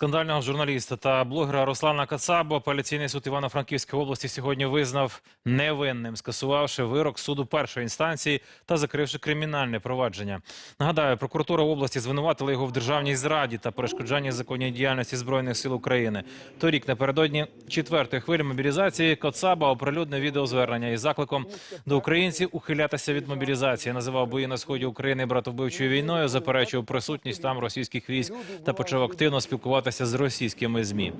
Скандального журналіста та блогера Руслана Кацабу апеляційний суд Івано-Франківської області сьогодні визнав невинним, скасувавши вирок суду першої інстанції та закривши кримінальне провадження. Нагадаю, прокуратура області звинуватила його в державній зраді та перешкоджанні законній діяльності збройних сил України. Торік напередодні четвертої хвилі мобілізації Кацаба оприлюднив відеозвернення із закликом до українців ухилятися від мобілізації. Називав бої на сході України братовбивчою війною, заперечував присутність там російських військ та почав активно спілкуватися з російськими змі.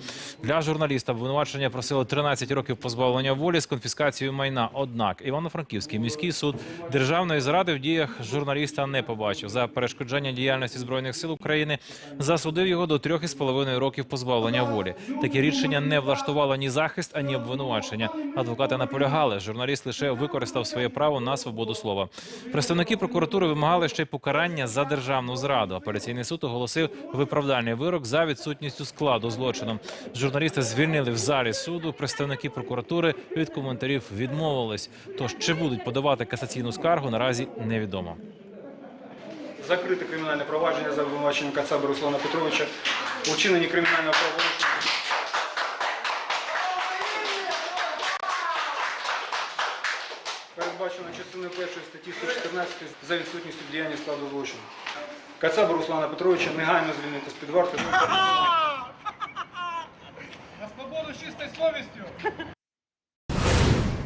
Для журналіста обвинувачення просило 13 років позбавлення волі з конфіскацією майна. Однак Івано-Франківський міський суд державної зради в діях журналіста не побачив. За перешкоджання діяльності збройних сил України засудив його до трьох із половиною років позбавлення волі. Таке рішення не влаштувало ні захист, ані обвинувачення. Адвокати наполягали. Журналіст лише використав своє право на свободу слова. Представники прокуратури вимагали ще й покарання за державну зраду. Апеляційний суд оголосив виправдальний вирок за відсутністю складу злочину. Журналіста звільнили в залі суду. Представники прокуратури від коментарів відмовились. Тож чи будуть подавати касаційну скаргу, наразі невідомо. Закрите кримінальне провадження за обвинуваченням Кацаба Руслана Петровича у кримінального правопорушення. Передбачено частиною першої статті 114 за відсутністю діяння складу злочину. Кацаба Руслана Петровича негайно звільнити з-під варти. На свободу з чистою совестью!